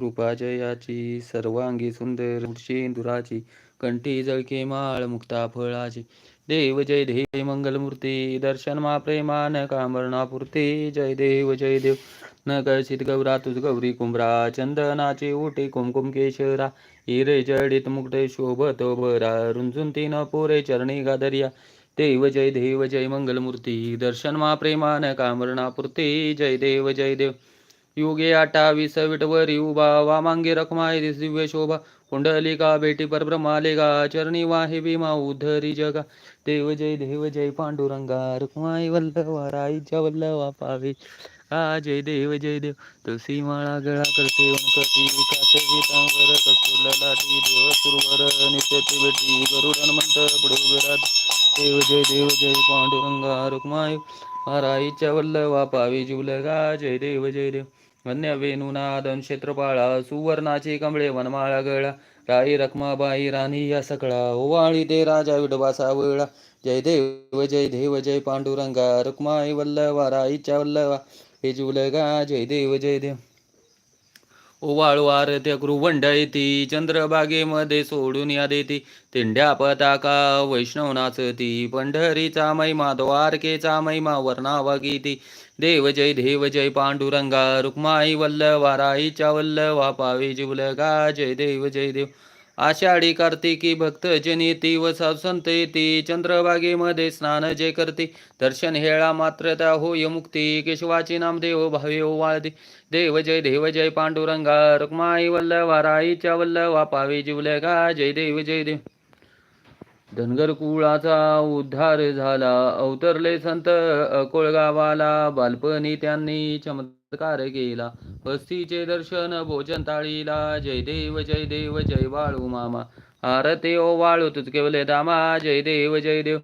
कृपाजयाची सर्वांगी सुंदर दुराची कंठी जळके माळ मुक्ता फळाची. देव जय देव मंगलमूर्ती दर्शन मा प्रेमान कामरणापुरती. जय देव जय देव. न कळशित गौरा तुझ गौरी कुंभरा चंदनाचे ओटे कुमकुम केशरा. हिरे जडित मुक्ते शोभत भरा रुंजून तीन पोरे चरणी गादरिया. देव जय देव जय मंगलमूर्ती दर्शन मा प्रेमान कामरणापुरती. जय देव जय देव. युगे अठ्ठावीस विटवरी उभा वामांगी रखमाय दिव्य शोभा। कुंडलिका बेटी परब्रह्मालेगा चरणी वाहे भीमा, उद्धरी जगा। देव जय देव जय, पांडुरंगा, रुक्माई वल्लवा राईच्या वल्लवा पावे। हा जय, देव जय, देव। तुळशी माळा, गळा, करते वनकटी कात गीतांवर कस्तुरला लाटी देव, सुरवर नित्यती बेटी गरुडन म्हणत पुढे उभे देव जय देव जय, पांडुरंगा, रुक्माई राईच्या वल्लवा पावे, जुलगा। जय, देव जय, देव। वन्य वेणुनादन क्षेत्रपाळा सुवर्णाची कमळे वनमाळा गळा. राई रखमाबाई राणी या सकळा. ओवाळी ते राजा विडवा सावळा जय देव जय देव जय पांडुरंगा. रुक्माई वल्लवा राईच्या वल्लवा. हे जुलगा जय देव जय देव. ओवाळू आरत्या वंड येती चंद्रबागेमध्ये सोडून या देती. तिंड्या पताका वैष्णव नाचती पंढरीचा महिमा द्वारकेचा महिमा वर्णावा गीती. देव जय देव जय पांडुरंगा रुक्माई वल्लवा राईच्या वल्लवा पावी जिवलगा जय देव जय देव. आषाढी कार्तिकी भक्त जनिती व ती चंद्रभागी मध्ये स्नान जे करते. दर्शन हेळा मात्र त्या होय मुक्ती केशवाची नामदेव भावे वाळदे देव जय देव जय पांडुरंगा रुक्माई वल्लवा राईच्या वल्लवा पावी जिवलगा जय देव जय देव. धनगर कुळाचा उद्धार झाला. अवतरले संत अकोळगावाला. बालपणी त्यांनी चमत्कार केला. वस्तीचे दर्शन भोजन ताळीला जय देव जय देव जय बाळू मामा. आरते ओ वाळू तुझ केवले दामा. जय देव जय देव.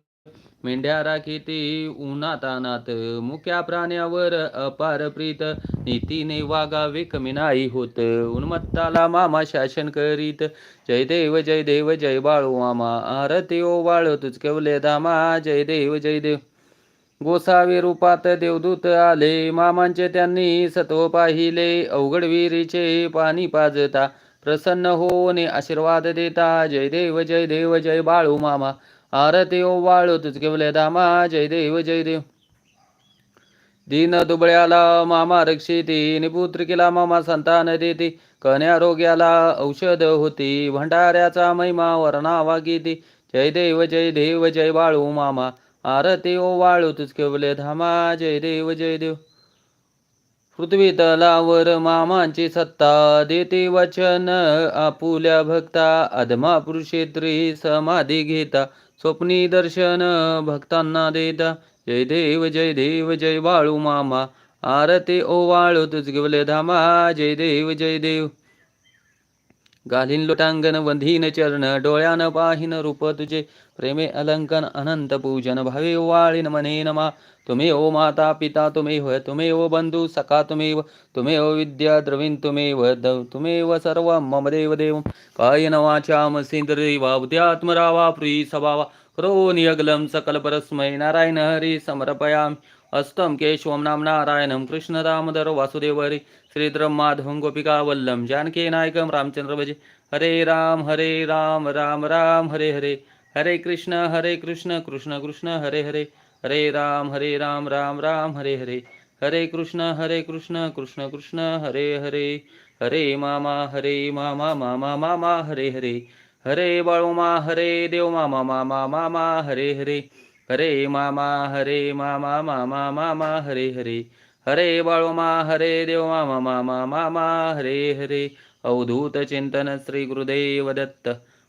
मेंढ्या राखीती उन्हातानात मुक्या प्राण्यावर अपार प्रीत. नीतीने वागावे कमी नाही होत. उन्मत्ताला मामा शासन करीत. जय देव जय देव जय बाळू मामा. आरती ओ बाळ तुझ केवले दामा. जय देव जय देव. गोसावी रूपात देवदूत आले. मामांचे त्यांनी सत्व पाहिले. अवघड विहिरीचे पाणी पाजता. प्रसन्न होऊन आशीर्वाद देता. जय देव जय देव जय बाळू मामा. आरती ओ वाळू तुझ केवले दामा जय देव जय देव. दीन दुबळ्याला मामा रक्षिती निपुत्रिकेला मामा संतान देती. कन्या रोग्याला औषध होती भंडाऱ्याचा महिमा वर्णावा गीती जय देव जय देव जय बाळू मामा आरती ओ वाळू तुझ केवले धामा जय देव जय देव. पृथ्वी तलावर मामांची सत्ता देते वचन. आपुल्या भक्ता अधमा पुरुषेत्री समाधी घेता. स्वप्नी दर्शन भक्तांना देता. जय देव जय देव जय बाळू मामा. आरते ओ वाळू तुझ गेवले धामा. जय देव जय देव. गालीन लोटांगण वंधीन चरण डोळ्यान पाहिन रूप तुझे. प्रेमे अलंकन अनंत पूजन भावे वाळीन मने नमा. तुम्ही ओ माता पिता तुम्हेव हो, तुम्हेव बंधू सखा तुम्ही तुम्ही ओ विद्या द्रवीन तुम्ही तुम्हेव सर्व मम देव देव. कायन वाचा मसिंद्री उद्यात्मरावा प्रिय सभावा करोनियगलं सकलपरस्मै नारायण हरी समर्पयामि. अस्तं केशवं नाम नारायणं कृष्णदामोदर वासुदेव हरी. श्रीधरं माधवं गोपिकावल्लं जानकीनायकं रामचंद्र भजे हरे राम हरे राम राम राम हरे हरे। हरे कृष्ण हरे कृष्ण कृष्ण कृष्ण हरे हरे। हरे राम हरे राम राम राम हरे हरे। हरे कृष्ण हरे कृष्ण कृष्ण कृष्ण हरे हरे। हरे मामा हरे मामा मामा मामा हरे हरे। हरे बाळोमा हरे देव मामा मामा मामा हरे हरे। हरे मामा हरे मामा मामा मामा हरे हरे। हरे बाळोमा हरे देव मामा मामा मामा हरे हरे. अवधूत चिंतन श्री गुरुदेव दत्त.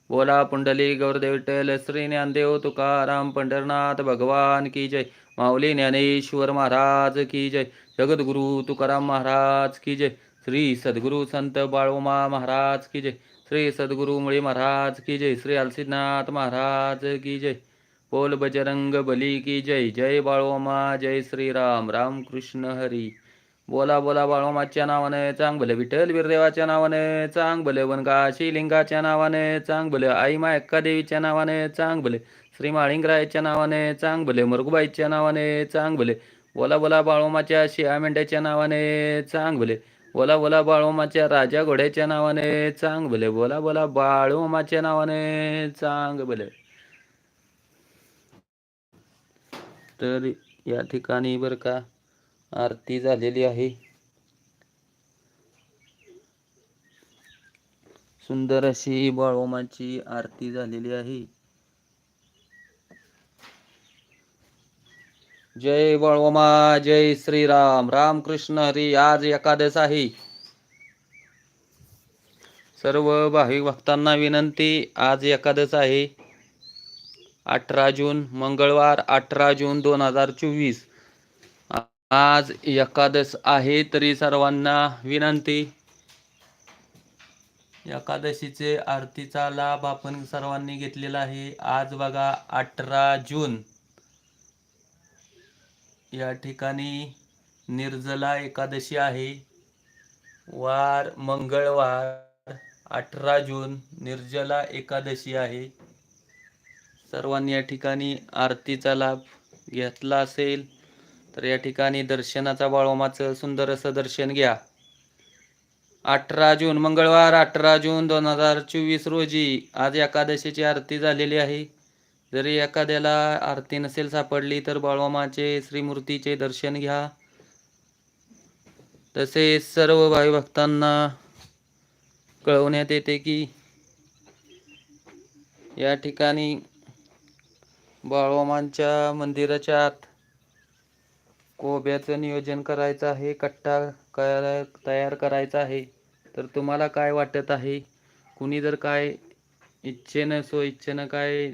बोला पुंडली गौरदेव विठ्ठल श्री ज्ञानदेव तुकाराम पंढरनाथ भगवान की जय. माऊली ज्ञानेश्वर महाराज की जय. जगद्गुरु तुकाराम महाराज की जय. श्री सद्गुरु संत बाळोमा महाराज की जय. श्री सद्गुरु मुळी महाराज की जय. श्री अलसीनाथ महाराज की जय. बोल बजरंग बली की जय जय बाळोमा जय श्रीराम राम कृष्ण हरी. बोला बोला बाळोमाच्या नावाने चांग भले विठ्ठल वीरदेवाच्या नावाने चांग भले वनगा शिलिंगाच्या नावाने चांग भले आई मा एक्का देवीच्या नावाने चांग भले श्री माळिंगरायच्या नावाने चांग भले मरगुबाईच्या नावाने चांग भले बोला बोला बाळोमाच्या शिया मेंढ्याच्या नावाने चांग भले बोला बोला बाळोमाच्या राजा घोड्याच्या नावाने चांग भले बोला बोला बाळोमाच्या नावाने चांग भले तर या ठिकाणी बर का आरती झालेली आहे. सुंदर अशी बाळोमाची आरती झालेली आहे. जय बाळोमा जय श्रीराम. रामकृष्ण हरी आज एकादश आहे. सर्व भाविक भक्तांना विनंती आज एकादश आहे. अठरा जून मंगळवार अठरा जून दोन हजार चोवीस. आज एकादश आहे तरी सर्वांना विनंती. एकादशीचे आरतीचा लाभ आपण सर्वांनी घेतलेला आहे. आज बघा अठरा जून. या ठिकाणी निर्जला एकादशी आहे. वार मंगळवार अठरा जून निर्जला एकादशी आहे. सर्वांनी या ठिकाणी आरतीचा लाभ घेतला असेल तर या ठिकाणी दर्शनाचा बाळोमाचं सुंदर असं दर्शन घ्या. अठरा जून मंगळवार अठरा जून दोन हजार चोवीस रोजी आज एकादशीची आरती झालेली आहे. जरी एखाद्याला आरती नसेल सापडली तर बाळवामाचे श्रीमूर्तीचे दर्शन घ्या. तसेच सर्व भाई भक्तांना कळवण्यात येते की या ठिकाणी बाळवामांच्या मंदिराच्या आत कोब्याचं नियोजन करायचं आहे कट्टा कराय तयार करायचा आहे. तर तुम्हाला काय वाटत आहे? कुणी जर काय इच्छेनं सो इच्छेनं काय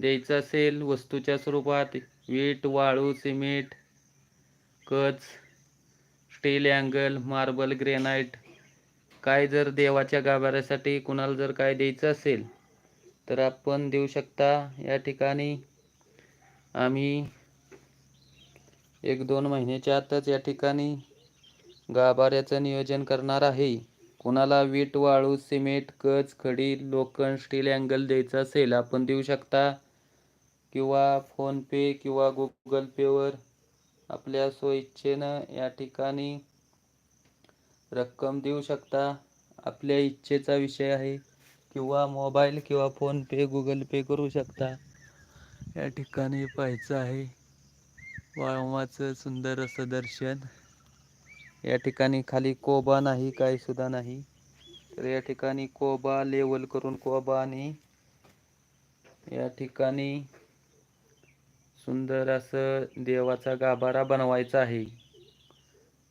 द्यायचं असेल वस्तूच्या स्वरूपात वीट वाळू सिमेंट कच स्टील अँगल मार्बल ग्रेनाईट काय जर देवाच्या गाभाऱ्यासाठी कुणाला जर काय द्यायचं असेल तर आपण देऊ शकता. या ठिकाणी आम्ही एक दोन महिन्याच्या आतच या ठिकाणी गाभाऱ्याचं नियोजन करणार आहे. कुणाला वीट वाळू सिमेंट कच खडी लोखंड स्टील अँगल द्यायचं असेल आपण देऊ शकता. किंवा फोनपे किंवा गुगल पेवर आपल्या स्वइच्छेनं या ठिकाणी रक्कम देऊ शकता. आपल्या इच्छेचा विषय आहे. किंवा मोबाईल किंवा फोनपे गुगल पे करू शकता. या ठिकाणी पाहायचं आहे. वाळवाचं सुंदर असं दर्शन. या ठिकाणी खाली कोबा नाही काही सुद्धा नाही. तर या ठिकाणी कोबा लेवल करून कोबा आणि या ठिकाणी सुंदर असं देवाचा गाभारा बनवायचा आहे.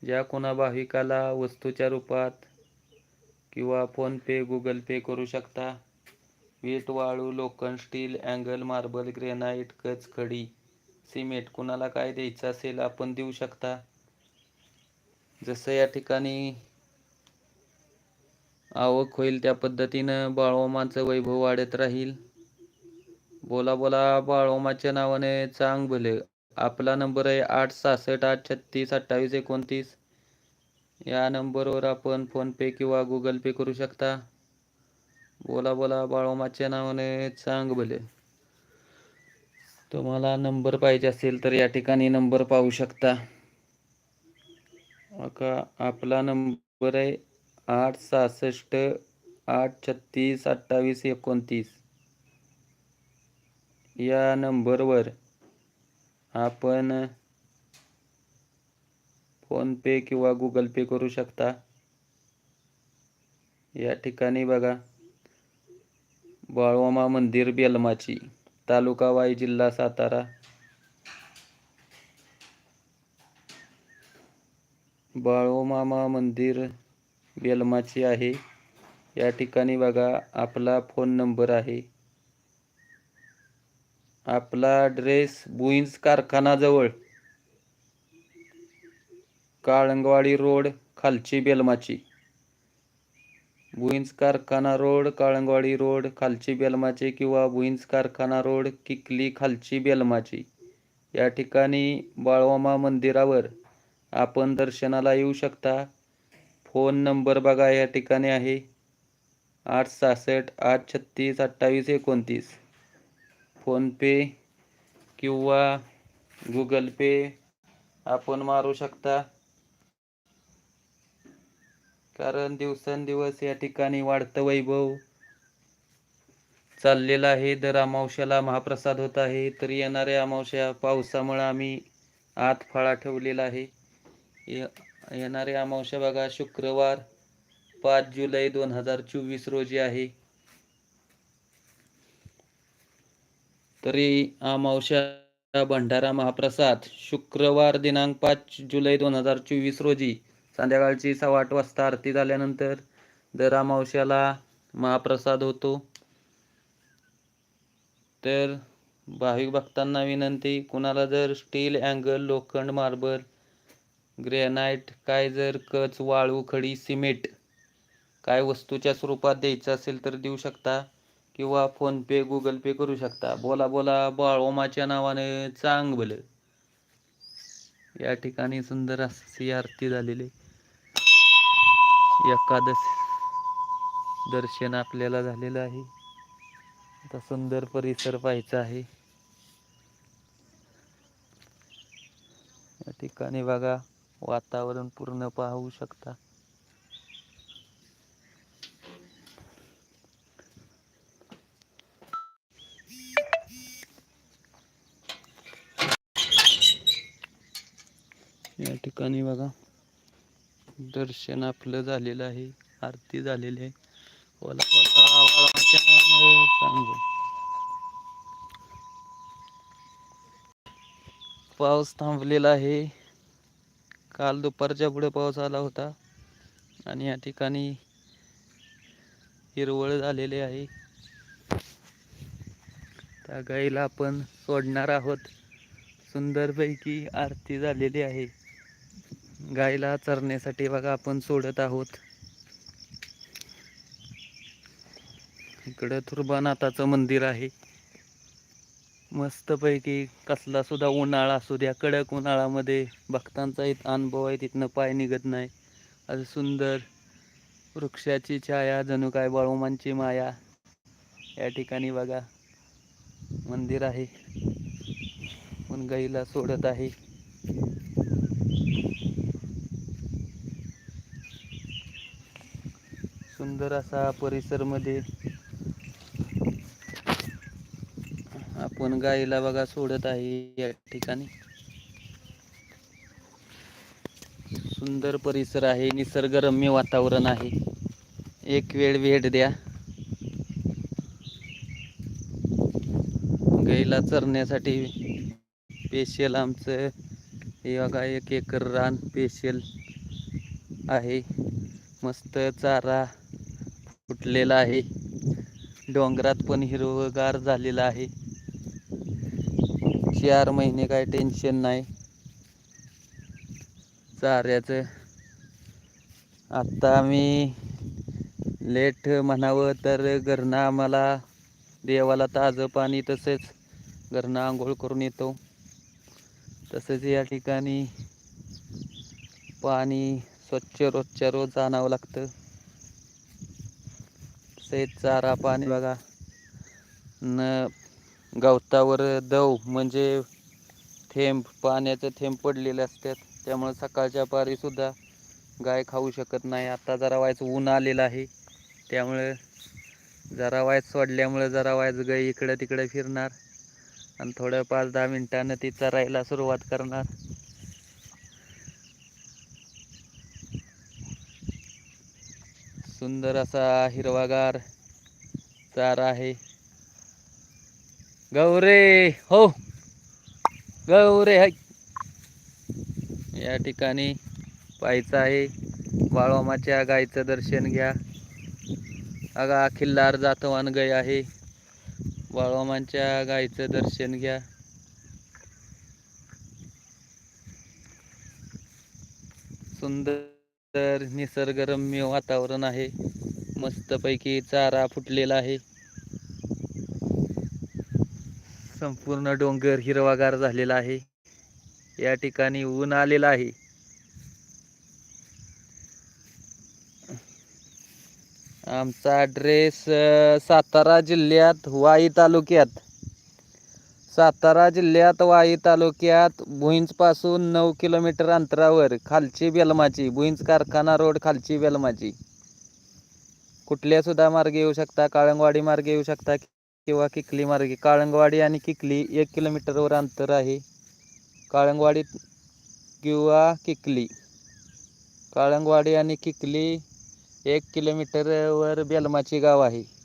ज्या कोणा भाविकाला वस्तूच्या रूपात किंवा फोनपे गुगल पे करू शकता. वीट वाळू लोखंड स्टील अँगल मार्बल ग्रेनाईट कच खडी सिमेंट कुणाला काय द्यायचं असेल आपण देऊ शकता. जसं या ठिकाणी आवक होईल त्या पद्धतीनं बाळोमाचं वैभव वाढत राहील. बोला बोला बाळोमाच्या नावाने चांग भले. आपला नंबर आहे आठ सहासष्ट आठ छत्तीस अठ्ठावीस एकोणतीस. या नंबरवर आपण फोनपे किंवा गुगल पे करू शकता. बोला बोला बाळोमाच्या नावाने चांग भले. तुम्हाला नंबर पाहिजे असेल तर या ठिकाणी नंबर पाहू शकता. का आपला नंबर आहे आठ सहासष्ट आठ छत्तीस अठ्ठावीस एकोणतीस. या नंबरवर आपण फोनपे किंवा गुगल पे करू शकता. या ठिकाणी बघा. बाळवामा मंदिर बेलमाची तालुका वाई जिल्हा सातारा. बाळोमामा मंदिर बेलमाची आहे. या ठिकाणी बघा आपला फोन नंबर आहे. आपला ड्रेस बुईन्स कारखानाजवळ काळंगवाडी रोड खालची बेलमाची. भुईंज कारखाना रोड काळंगवाडी रोड खालची बेलमाची किंवा भुईंज कारखाना रोड किकली खालची बेलमाची. या ठिकाणी बाळवामा मंदिरावर आपण दर्शनाला येऊ शकता. फोन नंबर बघा या ठिकाणी आहे. आठ सहासष्ट आठ छत्तीस अठ्ठावीस एकोणतीस. फोनपे किंवा गुगल पे आपण मारू शकता. कारण दिवसेंदिवस या ठिकाणी वाढतं वैभव चाललेलं आहे. दर अमावश्याला महाप्रसाद होत आहे. तर येणाऱ्या अमावश्या पावसामुळे आम्ही आत फळा ठेवलेला आहे. ये- अमावश्या बघा शुक्रवार पाच जुलै दोन हजार चोवीस रोजी आहे. तरी अमावश्या भंडारा महाप्रसाद शुक्रवार दिनांक पाच जुलै दोन हजार चोवीस रोजी संध्याकाळची सव्वा आठ वाजता आरती झाल्यानंतर दर अमावश्याला महाप्रसाद होतो. तर भाविक भक्तांना विनंती कुणाला जर स्टील अँगल लोखंड मार्बल ग्रेनाईट काय जर कच वाळू खडी सिमेंट काय वस्तूच्या स्वरूपात द्यायचं असेल तर देऊ शकता किंवा फोनपे गुगल पे करू शकता. बोला बोला बाळोमाच्या नावाने चांग भलं या ठिकाणी सुंदर अशी आरती झालेली एकादश दर्शन आपल्याला झालेलं आहे. आता सुंदर परिसर पाहायचा आहे. या ठिकाणी बघा वातावरण पूर्ण पाहू शकता. या ठिकाणी बघा दर्शन आपलं झालेलं आहे आरती झालेली आहे. ओला पाऊस थांबलेला आहे. काल दुपारच्या पुढे पाऊस आला होता. आणि या ठिकाणी हिरवळ झालेली आहे. त्या गाईला आपण सोडणार आहोत. सुंदरपैकी आरती झालेली आहे. गाईला चरण्यासाठी बघा आपण सोडत आहोत. इकडं तुर्बानाथाचं मंदिर आहे. मस्तपैकी कसला सुद्धा उन्हाळा असू द्या कडक उन्हाळ्यामध्ये भक्तांचा इथं अनुभव आहे तिथनं पाय निघत नाही. असं सुंदर वृक्षाची छाया जणू काय बाळोमांची माया या ठिकाणी बघा मंदिर आहे. पण गाईला सोडत आहे. सुंदर असा परिसरमध्ये आपण गाईला बघा सोडत आहे या ठिकाणी. सुंदर परिसर आहे निसर्गरम्य वातावरण आहे. एक वेळ भेट द्या. गाईला चरण्यासाठी स्पेशल आमचं हे बघा एक एकर रान स्पेशल आहे. मस्त चारा फुटलेला आहे. डोंगरात पण हिरवगार झालेला आहे. चार महिने काय टेन्शन नाही. चाऱ्याचं. आत्ता आम्ही लेट म्हणावं तर घरनं आम्हाला देवाला ताजं पाणी तसेच घरनं आंघोळ करून येतो. तसेच या ठिकाणी पाणी स्वच्छ रोजच्या रोज आणावं लागतं. तसेच चारा पाणी बघा. न गवतावर दव म्हणजे थेंब पाण्याचं थेंब पडलेले असतात त्यामुळे सकाळच्या पारी सुद्धा गाय खाऊ शकत नाही. आता जरा वायच ऊन आलेलं आहे. त्यामुळे जरा वायच सोडल्यामुळे जरा वायच गाय इकडं तिकडं फिरणार. आणि थोड्या पाच दहा मिनटानं ती चरायला सुरुवात करणार. सुंदर असा हिरवागार चारा आहे. गौरे हो. गौरे हाय या ठिकाणी पाहायचं आहे. बाळोमाच्या गायचं दर्शन घ्या. अगा खिल्लार जातवान गाय आहे. बाळोमांच्या गायचं दर्शन घ्या. सुंदर तर निसर्गरम्य वातावरण आहे. मस्तपैकी चारा फुटलेला आहे. संपूर्ण डोंगर हिरवागार झालेला आहे. या ठिकाणी ऊन आलेला आहे. आमचा ॲड्रेस सातारा जिल्ह्यात वाई तालुक्यात. सातारा जिल्ह्यात वाई तालुक्यात भुईंजपासून नऊ किलोमीटर अंतरावर खालची बेलमाची भुईंज कारखाना रोड खालची बेलमाची. कुठल्या सुद्धा मार्गे येऊ शकता? काळंगवाडी मार्गे येऊ शकता किंवा किकली मार्गे? काळंगवाडी आणि किकली एक किलोमीटरवर अंतर आहे. काळंगवाडी किंवा किकली. काळंगवाडी आणि किकली एक किलोमीटरवर बेलमाची गाव आहे.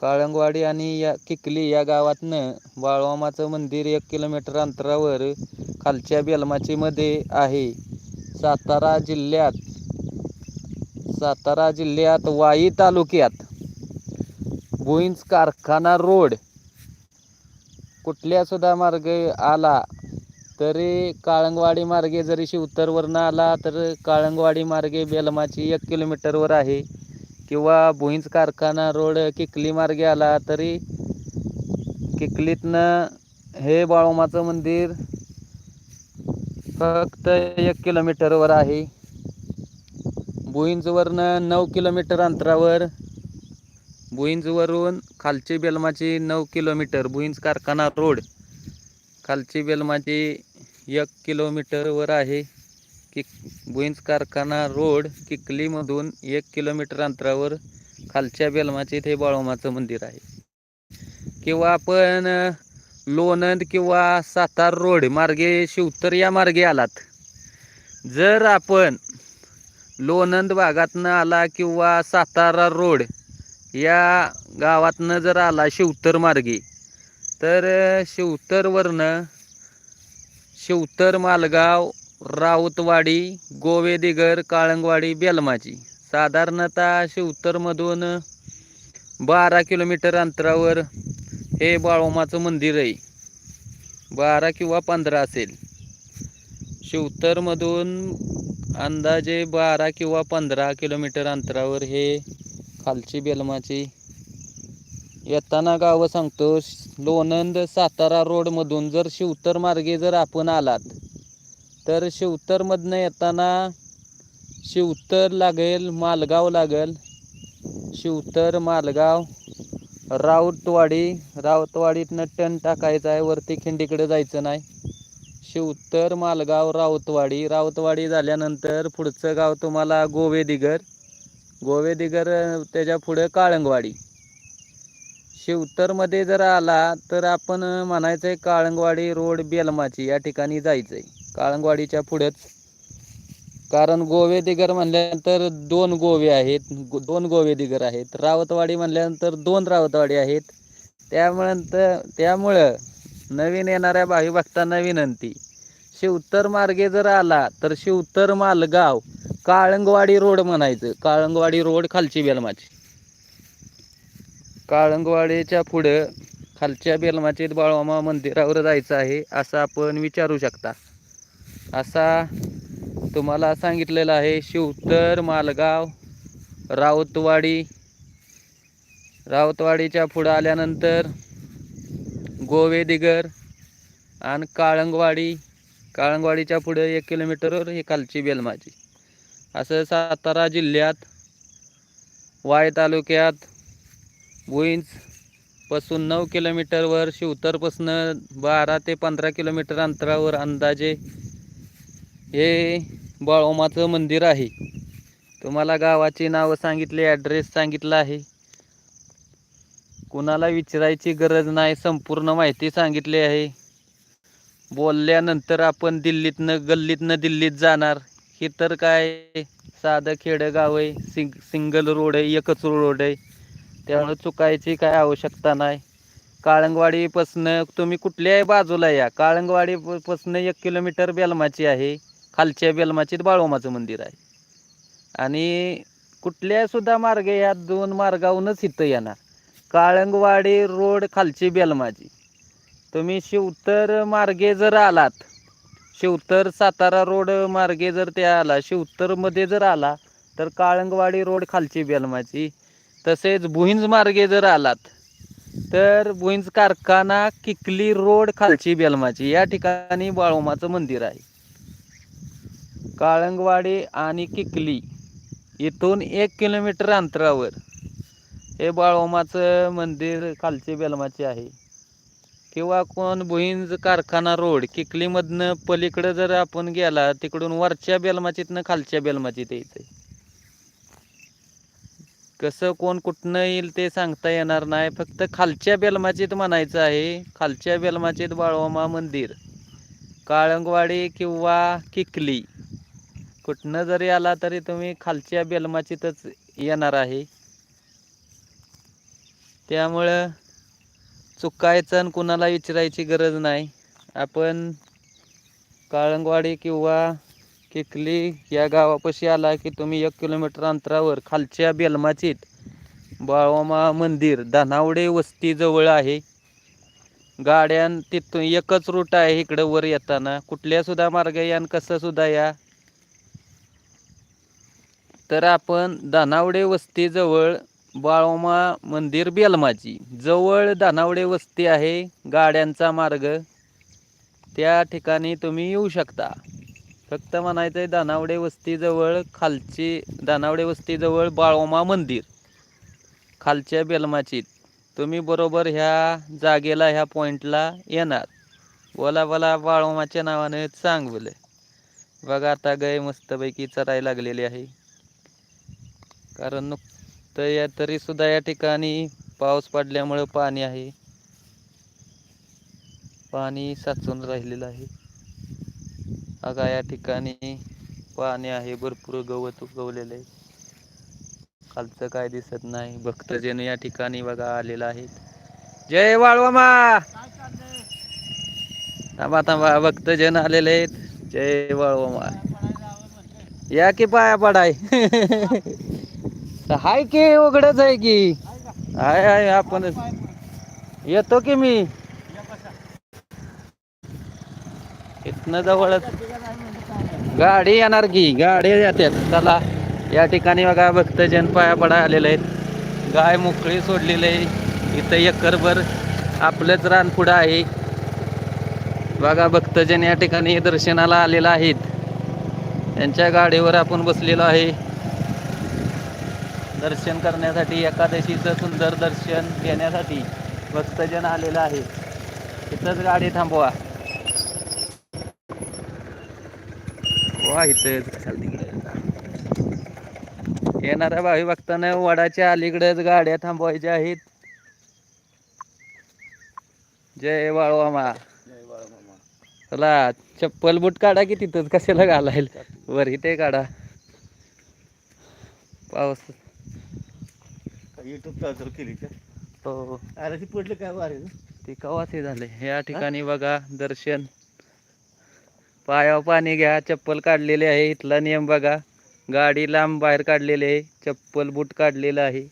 काळंगवाडी आणि या किकली या गावातनं बाळवामाचं मंदिर एक किलोमीटर अंतरावर खालच्या बेलमाचीमध्ये आहे. सातारा जिल्ह्यात सातारा जिल्ह्यात वाई तालुक्यात भुईंज कारखाना रोड. कुठल्यासुद्धा मार्ग आला तरी काळंगवाडी मार्गे जरी शिवतरवरनं आला तर काळंगवाडी मार्गे बेलमाची एक किलोमीटरवर आहे. किंवा भुईंज कारखाना रोड किकली मार्गे आला तरी किकलीतनं हे बाळोमाचं मंदिर फक्त एक किलोमीटरवर आहे. भुईंजवरनं नऊ किलोमीटर अंतरावर भुईंजवरून खालची बेलमाची नऊ किलोमीटर भुईंज कारखाना रोड खालची बेलमाची एक किलोमीटरवर आहे. किक बुईंज कारखाना रोड किकलीमधून एक किलोमीटर अंतरावर खालच्या बेलमाचे इथे बाळोमाचं मंदिर आहे. किंवा आपण लोणंद किंवा सातार रोड मार्गे शिवतर या मार्गे आलात. जर आपण लोणंद भागातनं आला किंवा सातारा रोड या गावातनं जर आला शिवतर मार्गे तर शिवतरवरनं शिवतर मालगाव राऊतवाडी गोवेदिगर काळंगवाडी बेलमाची. साधारणतः शिवतरमधून बारा किलोमीटर अंतरावर हे बाळोमाचं मंदिर आहे. बारा किंवा पंधरा असेल. शिवतरमधून अंदाजे बारा किंवा पंधरा किलोमीटर अंतरावर हे खालची बेलमाची. येताना गावं सांगतो लोणंद सातारा रोडमधून जर शिवतर मार्गे जर आपण आलात तर शिवतरमधनं येताना शिवतर लागेल मालगाव लागेल. शिवतर मालगाव राऊतवाडी. राऊतवाडीतनं टन टाकायचं आहे वरती खिंडीकडे जायचं नाही. शिवतर मालगाव राऊतवाडी. राऊतवाडी झाल्यानंतर पुढचं गाव तुम्हाला गोवेदिगर. गोवेदिगर त्याच्या पुढं काळंगवाडी. शिवतरमध्ये जर आला तर आपण म्हणायचं आहे काळंगवाडी रोड बेलमाची या ठिकाणी जायचं आहे काळंगवाडीच्या पुढेच कारण गोवे दिगर म्हणल्यानंतर दोन गोवे आहेत. दोन गोवे दिगर आहेत. रावतवाडी म्हणल्यानंतर दोन रावतवाडी आहेत. त्यामुळे त्यामुळं नवीन येणाऱ्या भावी भक्तांना विनंती. शिवतर मार्गे जर आला तर शिवतर मालगाव काळंगवाडी रोड म्हणायचं. काळंगवाडी रोड खालची बेलमाची. काळंगवाडीच्या पुढं खालच्या बेलमाचीत बाळवामा मंदिरावर जायचं आहे असं आपण विचारू शकता. असा तुम्हाला सांगितलेलं आहे शिवतर मालगाव राऊतवाडी. राऊतवाडीच्या पुढं आल्यानंतर गोवेदिगर आणि काळंगवाडी. काळंगवाडीच्या पुढे एक किलोमीटरवर हे खालची बेलमाची असं सातारा जिल्ह्यात वाय तालुक्यात भुईंचपासून नऊ किलोमीटरवर शिवतरपासनं बारा ते पंधरा किलोमीटर अंतरावर अंदाजे हे बाळोमाचं मंदिर आहे. तुम्हाला गावाची नावं सांगितली ॲड्रेस सांगितला आहे. कुणाला विचारायची गरज नाही संपूर्ण माहिती सांगितली आहे. बोलल्यानंतर आपण दिल्लीतनं गल्लीतनं दिल्लीत जाणार. हे तर काय साधं खेडेगाव आहे सिंग सिंगल रोड आहे एकच रोड आहे. त्यामुळे चुकायची काय आवश्यकता नाही. काळंगवाडीपासनं तुम्ही कुठल्याही बाजूला या. काळंगवाडीपासनं एक किलोमीटर बेलमाची आहे. खालच्या बेलमाचीत बाळोमाचं मंदिर आहे. आणि कुठल्या सुद्धा मार्ग या दोन मार्गाहूनच इथं येणार. काळंगवाडी रोड खालची बेलमाची. तुम्ही शिवतर मार्गे जर आलात शिवतर सातारा रोड मार्गे जर ते आला शिवतरमध्ये जर आला तर काळंगवाडी रोड खालची बेलमाची. तसेच भुईंज मार्गे जर आलात तर भुईंज कारखाना किकली रोड खालची बेलमाची. या ठिकाणी बाळोमाचं मंदिर आहे. काळंगवाडी आणि किकली इथून एक किलोमीटर अंतरावर. हे बाळोमाचं मंदिर खालचे बेलमाचे आहे. किंवा कोण भुईंज कारखाना रोड किकलीमधनं पलीकडं जर आपण गेला तिकडून वरच्या बेलमाचीतनं खालच्या बेलमाचीत यायचं कसं कोण कुठनं येईल ते सांगता येणार नाही फक्त खालच्या बेलमाचीत म्हणायचं आहे खालच्या बेलमाचीत बाळोमा मंदिर. काळंगवाडी किंवा किकली. कुठनं जरी आला तरी तुम्ही खालच्या बेलमाचीतच येणार आहे. त्यामुळं चुकायचं आणि कुणाला विचारायची गरज नाही. आपण काळंगवाडी किंवा किकली या गावापाशी आला की तुम्ही एक किलोमीटर अंतरावर खालच्या बेलमाचीत बाळोमा मंदिर धनावडे वस्तीजवळ आहे. गाड्यान तिथून एकच रूट आहे इकडं वर येताना. कुठल्यासुद्धा मार्ग या आणि कसंसुद्धा या तर आपण दानावडे वस्तीजवळ बाळोमा मंदिर बेलमाची जवळ दानावडे वस्ती आहे गाड्यांचा मार्ग. त्या ठिकाणी तुम्ही येऊ शकता. फक्त म्हणायचं आहे दानावडे वस्तीजवळ खालची दानावडे वस्तीजवळ बाळोमा मंदिर. खालच्या बेलमाचीत तुम्ही बरोबर ह्या जागेला ह्या पॉईंटला येणार. बोला बोला बाळोमाच्या नावानं चांग बोले बघा आता गाय मस्तपैकी चरायला लागलेली आहे. कारण नुकतं या तरी सुद्धा या ठिकाणी पाऊस पडल्यामुळं पाणी आहे. पाणी साचून राहिलेलं आहे. अगा या ठिकाणी पाणी आहे भरपूर गवत उगवलेलं आहे. खालचं काय दिसत नाही. भक्तजन या ठिकाणी बघा आलेला आहेत. जय वाळवामा थांबा थांबा भक्तजन आलेले आहेत. जय वाळवामा या की पाया पडाय? हाय की उघडच आहे की? हाय हाय आपण येतो की मी? इथनं जवळच. गाडी येणार की? गाडी येतात चला या ठिकाणी बघा भक्तजन पाया पडा आलेले आहेत. गाय मोकळी सोडलेली आहे. इथं एकरभर आपलंच रान पुढं आहे. बघा भक्तजन या ठिकाणी दर्शनाला आलेला आहेत. त्यांच्या गाडीवर आपण बसलेलो आहे. दर्शन करण्यासाठी एकादशीचं सुंदर दर्शन घेण्यासाठी भक्तजन आलेलं आहे इथंच गाडी थांबवा. वा इथं तिकडे. येणाऱ्या भावी भक्तांना वडाच्या अलीकडेच गाड्या थांबवायच्या आहेत. जय बाळवामा चला चप्पल बूट काढा की तिथंच कशाला घालायला? वर इथे काढा. पाऊस युट्यूब चालू केली का? हो. अरे ती पडलं काय वारे ते कवाचे झाले? या ठिकाणी बघा दर्शन. पायावर पाणी घ्या चप्पल काढलेले आहे. इथला नियम बघा. गाडी लांब बाहेर काढलेली आहे. चप्पल बूट काढलेलं आहे.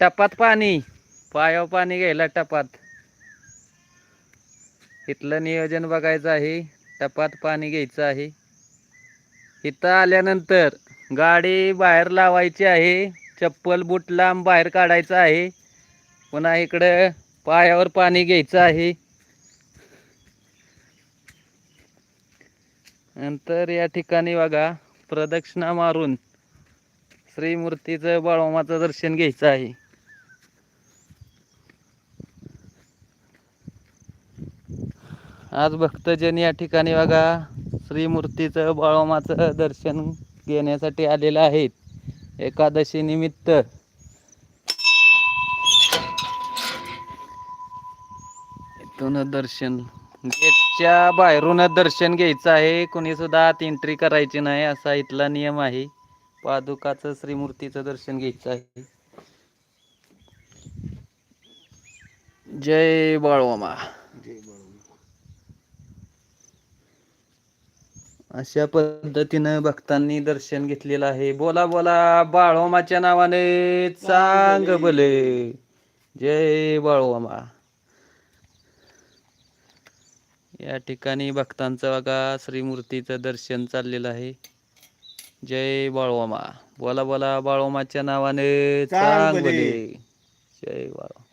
टपात पाणी. पायावर पाणी घ्यायला टपात. इथलं नियोजन बघायचं आहे. टपात पाणी घ्यायचं आहे. इथं आल्यानंतर गाडी बाहेर लावायची आहे. चप्पल बूट लांब बाहेर काढायचं आहे. पुन्हा इकडं पायावर पाणी घ्यायचं आहे. नंतर या ठिकाणी बघा प्रदक्षिणा मारून श्रीमूर्तीचं बाळोमाचं दर्शन घ्यायचं आहे. आज भक्तजन या ठिकाणी बघा श्रीमूर्तीचं बाळोमाचं दर्शन घेण्यासाठी आलेलं आहेत. एकादशी निमित्त. इथून दर्शन. गेटच्या बाहेरूनच दर्शन घ्यायचं आहे. कोणी सुद्धा आत एंट्री करायची नाही असा इथला नियम आहे. पादुकाचं श्रीमूर्तीचं दर्शन घ्यायचं आहे. जय बाळवामा अशा पद्धतीनं भक्तांनी दर्शन घेतलेलं आहे. बोला बोला बाळोमाच्या नावाने चांग बोले जय बाळोमा. या ठिकाणी भक्तांचं बघा श्रीमूर्तीचं दर्शन चाललेलं आहे. जय बाळोमा. बोला बोला बाळोमाच्या नावाने चांग बोले. जय बाळोमा.